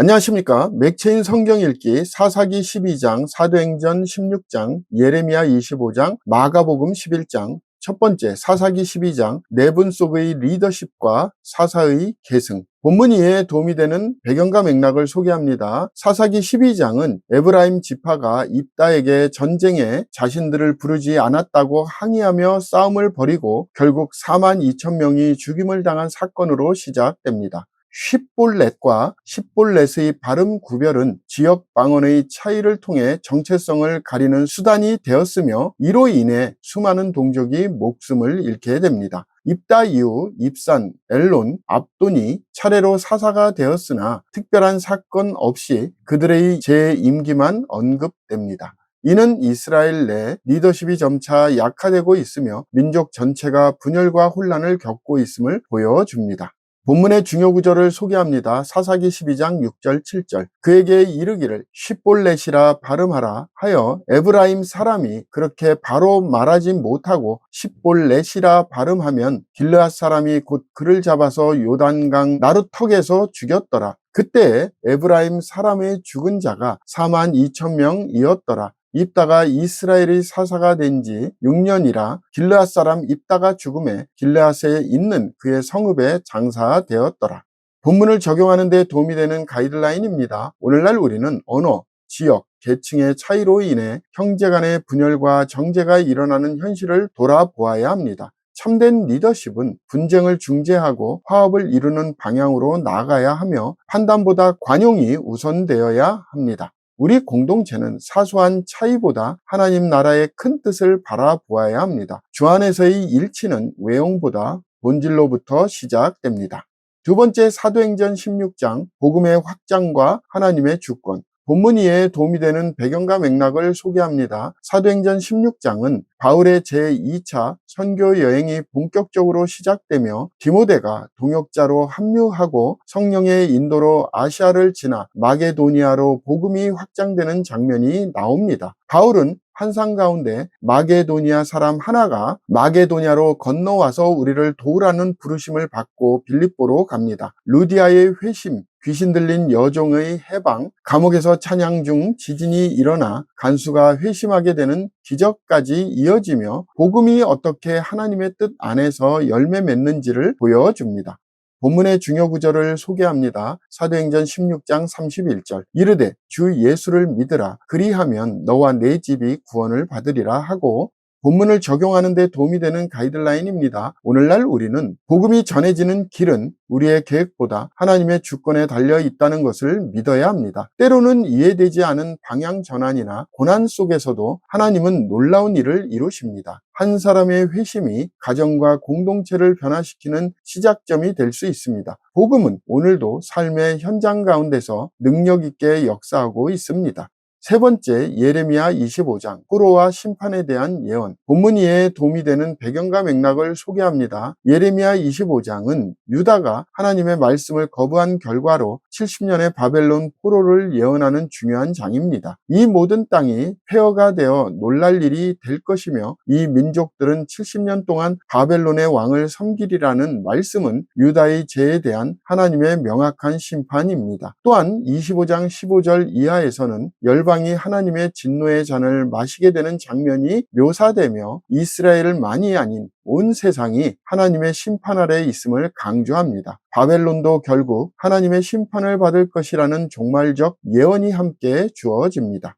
안녕하십니까. 맥체인 성경 읽기 사사기 12장, 사도행전 16장, 예레미야 25장, 마가복음 11장, 첫 번째 사사기 12장 내분 속의 리더십과 사사의 계승 본문 이해에 도움이 되는 배경과 맥락을 소개합니다. 사사기 12장은 에브라임 지파가 입다에게 전쟁에 자신들을 부르지 않았다고 항의하며 싸움을 벌이고 결국 4만 2천 명이 죽임을 당한 사건으로 시작됩니다. 쉽볼렛과 십볼렛의 발음 구별은 지역 방언의 차이를 통해 정체성을 가리는 수단이 되었으며 이로 인해 수많은 동족이 목숨을 잃게 됩니다. 입다 이후 입산, 엘론, 압돈이 차례로 사사가 되었으나 특별한 사건 없이 그들의 재임기만 언급됩니다. 이는 이스라엘 내 리더십이 점차 약화되고 있으며 민족 전체가 분열과 혼란을 겪고 있음을 보여줍니다. 본문의 중요 구절을 소개합니다. 사사기 12장 6절 7절 그에게 이르기를 십볼렛이라 발음하라 하여 에브라임 사람이 그렇게 바로 말하지 못하고 십볼렛이라 발음하면 길르앗 사람이 곧 그를 잡아서 요단강 나루턱에서 죽였더라. 그때 에브라임 사람의 죽은 자가 4만 2천 명이었더라. 입다가 이스라엘의 사사가 된 지 6년이라 길르앗 사람 입다가 죽음에 길르앗에 있는 그의 성읍에 장사되었더라. 본문을 적용하는 데 도움이 되는 가이드라인입니다. 오늘날 우리는 언어, 지역, 계층의 차이로 인해 형제 간의 분열과 정제가 일어나는 현실을 돌아보아야 합니다. 참된 리더십은 분쟁을 중재하고 화합을 이루는 방향으로 나아가야 하며 판단보다 관용이 우선되어야 합니다. 우리 공동체는 사소한 차이보다 하나님 나라의 큰 뜻을 바라보아야 합니다. 주 안에서의 일치는 외형보다 본질로부터 시작됩니다. 두 번째 사도행전 16장 복음의 확장과 하나님의 주권 본문 이해에 도움이 되는 배경과 맥락을 소개합니다. 사도행전 16장은 바울의 제2차 선교 여행이 본격적으로 시작되며 디모데가 동역자로 합류하고 성령의 인도로 아시아를 지나 마게도니아로 복음이 확장되는 장면이 나옵니다. 바울은 환상 가운데 마게도니아 사람 하나가 마게도니아로 건너와서 우리를 도우라는 부르심을 받고 빌립보로 갑니다. 루디아의 회심, 귀신 들린 여종의 해방, 감옥에서 찬양 중 지진이 일어나 간수가 회심하게 되는 기적까지 이어지며 복음이 어떻게 하나님의 뜻 안에서 열매 맺는지를 보여줍니다. 본문의 중요 구절을 소개합니다. 사도행전 16장 31절 이르되 주 예수를 믿으라 그리하면 너와 내 집이 구원을 받으리라 하고 본문을 적용하는 데 도움이 되는 가이드라인입니다. 오늘날 우리는 복음이 전해지는 길은 우리의 계획보다 하나님의 주권에 달려 있다는 것을 믿어야 합니다. 때로는 이해되지 않은 방향 전환이나 고난 속에서도 하나님은 놀라운 일을 이루십니다. 한 사람의 회심이 가정과 공동체를 변화시키는 시작점이 될 수 있습니다. 복음은 오늘도 삶의 현장 가운데서 능력 있게 역사하고 있습니다. 세 번째 예레미야 25장 꾸로와 심판에 대한 예언 본문 이해에 도움이 되는 배경과 맥락을 소개합니다. 예레미야 25장은 유다가 하나님의 말씀을 거부한 결과로 70년의 바벨론 포로를 예언하는 중요한 장입니다. 이 모든 땅이 폐허가 되어 놀랄 일이 될 것이며 이 민족들은 70년 동안 바벨론의 왕을 섬기리라는 말씀은 유다의 죄에 대한 하나님의 명확한 심판입니다. 또한 25장 15절 이하에서는 열열 방이 하나님의 진노의 잔을 마시게 되는 장면이 묘사되며 이스라엘만이 아닌 온 세상이 하나님의 심판 아래 있음을 강조합니다. 바벨론도 결국 하나님의 심판을 받을 것이라는 종말적 예언이 함께 주어집니다.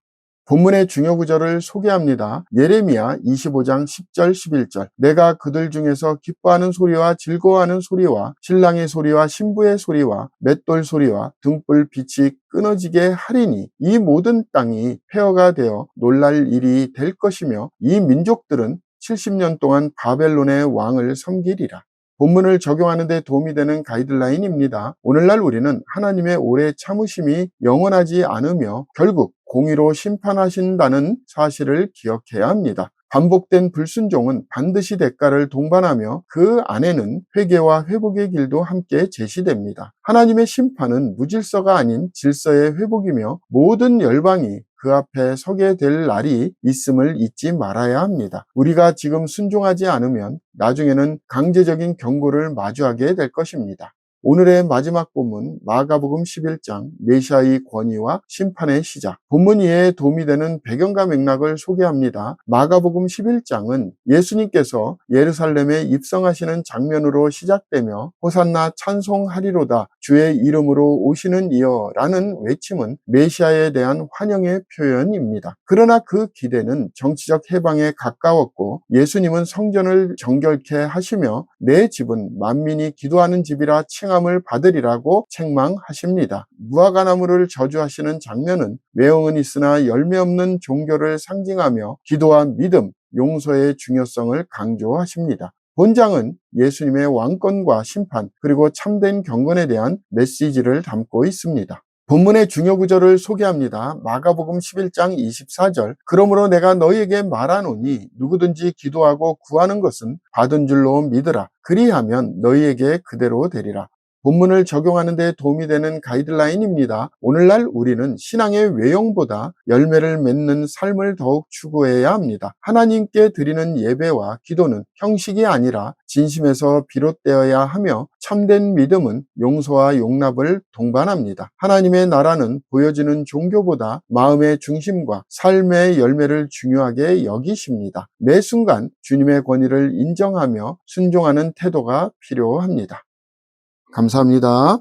본문의 중요 구절을 소개합니다. 예레미야 25장 10절 11절 내가 그들 중에서 기뻐하는 소리와 즐거워하는 소리와 신랑의 소리와 신부의 소리와 맷돌 소리와 등불 빛이 끊어지게 하리니 이 모든 땅이 폐허가 되어 놀랄 일이 될 것이며 이 민족들은 70년 동안 바벨론의 왕을 섬기리라. 본문을 적용하는 데 도움이 되는 가이드라인입니다. 오늘날 우리는 하나님의 오래 참으심이 영원하지 않으며 결국 공의로 심판하신다는 사실을 기억해야 합니다. 반복된 불순종은 반드시 대가를 동반하며 그 안에는 회개와 회복의 길도 함께 제시됩니다. 하나님의 심판은 무질서가 아닌 질서의 회복이며 모든 열방이 그 앞에 서게 될 날이 있음을 잊지 말아야 합니다. 우리가 지금 순종하지 않으면 나중에는 강제적인 경고를 마주하게 될 것입니다. 오늘의 마지막 본문 마가복음 11장 메시아의 권위와 심판의 시작. 본문 이해에 도움이 되는 배경과 맥락을 소개합니다. 마가복음 11장은 예수님께서 예루살렘에 입성하시는 장면으로 시작되며 호산나 찬송하리로다 주의 이름으로 오시는 이여라는 외침은 메시아에 대한 환영의 표현입니다. 그러나 그 기대는 정치적 해방에 가까웠고 예수님은 성전을 정결케 하시며 내 집은 만민이 기도하는 집이라 칭 함을 받으리라고 책망하십니다. 무화과나무를 저주하시는 장면은 외형은 있으나 열매 없는 종교를 상징하며 기도와 믿음, 용서의 중요성을 강조하십니다. 본장은 예수님의 왕권과 심판, 그리고 참된 경건에 대한 메시지를 담고 있습니다. 본문의 중요 구절을 소개합니다. 마가복음 11장 24절. 그러므로 내가 너희에게 말하노니 누구든지 기도하고 구하는 것은 받은 줄로 믿으라. 그리하면 너희에게 그대로 되리라. 본문을 적용하는 데 도움이 되는 가이드라인입니다. 오늘날 우리는 신앙의 외형보다 열매를 맺는 삶을 더욱 추구해야 합니다. 하나님께 드리는 예배와 기도는 형식이 아니라 진심에서 비롯되어야 하며 참된 믿음은 용서와 용납을 동반합니다. 하나님의 나라는 보여지는 종교보다 마음의 중심과 삶의 열매를 중요하게 여기십니다. 매 순간 주님의 권위를 인정하며 순종하는 태도가 필요합니다. 감사합니다.